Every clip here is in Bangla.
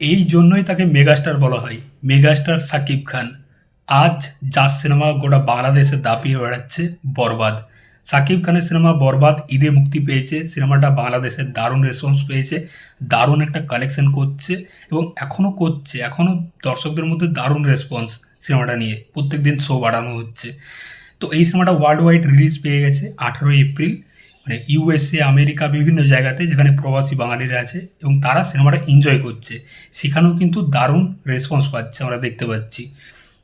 এই জন্যই তাকে মেগাস্টার বলা হয়, মেগাস্টার সাকিব খান। আজ যার সিনেমা গোটা বাংলাদেশে দাপিয়ে বেড়াচ্ছে বরবাদ। সাকিব খানের সিনেমা বরবাদ, ঈদে মুক্তি পেয়েছে, সিনেমাটা বাংলাদেশে দারুণ রেসপন্স পেয়েছে, দারুণ একটা কালেকশন করছে এবং এখনও করছে এখনও দর্শকদের মধ্যে দারুণ রেসপন্স সিনেমাটা নিয়ে। প্রত্যেক দিন শো বাড়ানো হচ্ছে। তো এই সিনেমাটা ওয়ার্ল্ড ওয়াইড রিলিজ পেয়ে গেছে আঠেরোই এপ্রিল। মানে ইউএসএ আমেরিকা বিভিন্ন জায়গাতে যেখানে প্রবাসী বাঙালিরা আছে এবং তারা সিনেমাটা এনজয় করছে। সেখানেও কিন্তু দারুণ রেসপন্স পাচ্ছে আমরা দেখতে পাচ্ছি।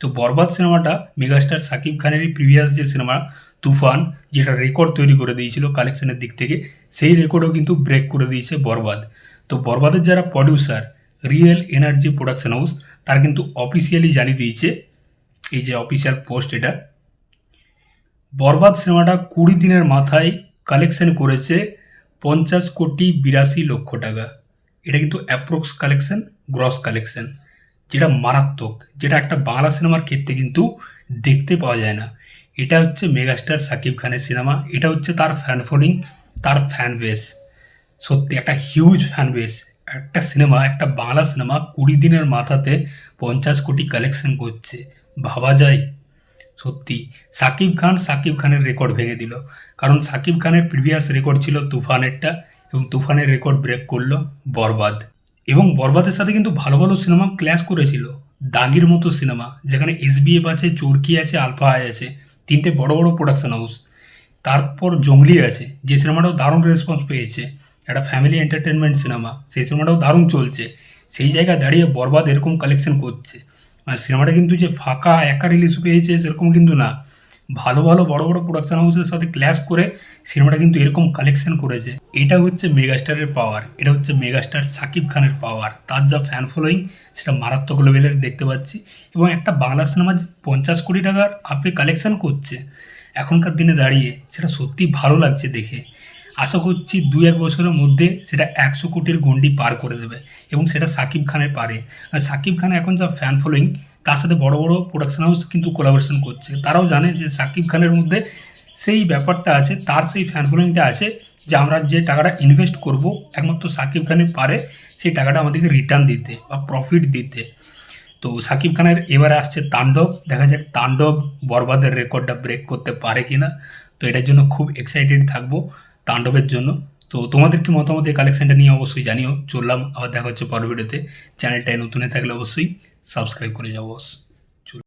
তো বরবাদ সিনেমাটা মেগাস্টার সাকিব খানেরই প্রিভিয়াস যে সিনেমা, তুফান, যেটা রেকর্ড তৈরি করে দিয়েছিল কালেকশনের দিক থেকে, সেই রেকর্ডও কিন্তু ব্রেক করে দিয়েছে বরবাদ। তো বরবাদের যারা producer real energy production house তারা কিন্তু অফিসিয়ালি জানিয়ে দিয়েছে, এই যে অফিসিয়াল পোস্ট এটা। বরবাদ সিনেমাটা কুড়ি দিনের মাথায় কালেকশন করেছে পঞ্চাশ কোটি বিরাশি লক্ষ টাকা। এটা কিন্তু অ্যাপ্রক্স কালেকশন গ্রস কালেকশন, যেটা মারাত্মক, যেটা একটা বাংলা সিনেমার ক্ষেত্রে কিন্তু দেখতে পাওয়া যায় না। এটা হচ্ছে মেগাস্টার সাকিব খানের সিনেমা, এটা হচ্ছে তার ফ্যান ফলোয়িং তার ফ্যান বেস সত্যি, একটা হিউজ ফ্যান বেস একটা সিনেমা, একটা বাংলা সিনেমা কুড়ি দিনের মাথাতে পঞ্চাশ কোটি কালেকশন করছে। ভাবা যায়। সত্যি, সাকিব খান সাকিব খানের রেকর্ড ভেঙে দিল। কারণ সাকিব খানের প্রিভিয়াস রেকর্ড ছিল তুফানেরটা এবং তুফানের রেকর্ড ব্রেক করল বরবাদ। এবং বরবাদের সাথে কিন্তু ভালো ভালো সিনেমা ক্ল্যাশ করেছিল। দাগির মতো সিনেমা যেখানে এসবিএফ আছে, চরকি আছে, আলফা আই আছে, তিনটে বড় বড় প্রোডাকশন হাউস তারপর জঙ্গলি আছে, যে সিনেমাটাও দারুণ রেসপন্স পেয়েছে। একটা ফ্যামিলি এন্টারটেনমেন্ট সিনেমা সেই সিনেমাটাও দারুণ চলছে। সেই জায়গায় দাঁড়িয়ে বরবাদ এরকম কালেকশন করছে। মানে সিনেমাটা কিন্তু যে ফাঁকা, একা রিলিজ পেয়েছে সেরকম কিন্তু না। ভালো ভালো, বড় বড় প্রোডাকশন হাউসের সাথে ক্ল্যাশ করে সিনেমাটা কিন্তু এরকম কালেকশন করেছে। এটা হচ্ছে মেগাস্টারের পাওয়ার এটা হচ্ছে মেগাস্টার সাকিব খানের পাওয়ার তার যা ফ্যান ফলোয়িং সেটা মারাত্মক লেভেলের দেখতে পাচ্ছি। এবং একটা বাংলা সিনেমা যে পঞ্চাশ কোটি টাকার আপে কালেকশন করছে, এখনকার দিনে দাঁড়িয়ে, সেটা সত্যি ভালো লাগছে দেখে। আশা করছি দু এক বছরের মধ্যে সেটা একশো কোটির গন্ডি পার করে দেবে এবং সেটা সাকিব খানের পারে। আর সাকিব খান এখন যা ফ্যান ফলোয়িং তার সাথে বড় বড় প্রোডাকশন হাউস কিন্তু কোলাবোরেশন করছে। তারাও জানে যে সাকিব খানের মধ্যে সেই ব্যাপারটা আছে, তার সেই ফ্যান ফলোয়িংটা আছে যে আমরা যে টাকাটা ইনভেস্ট করব, একমাত্র সাকিব খানের পারে সেই টাকাটা আমাদেরকে রিটার্ন দিতে বা প্রফিট দিতে। তো সাকিব খানের এবারে আসছে তাণ্ডব, দেখা যাক তাণ্ডব বরবাদের রেকর্ডটা ব্রেক করতে পারে কিনা। তো এটার জন্য খুব এক্সাইটেড থাকব। তাণ্ডবের জন্য। তো তোমাদের কি মতামত এই কালেকশানটা নিয়ে অবশ্যই জানিও। চললাম, আবার দেখা হচ্ছে পর ভিডিওতে। চ্যানেলটায় নতুন থাকলে অবশ্যই সাবস্ক্রাইব করে যাও বস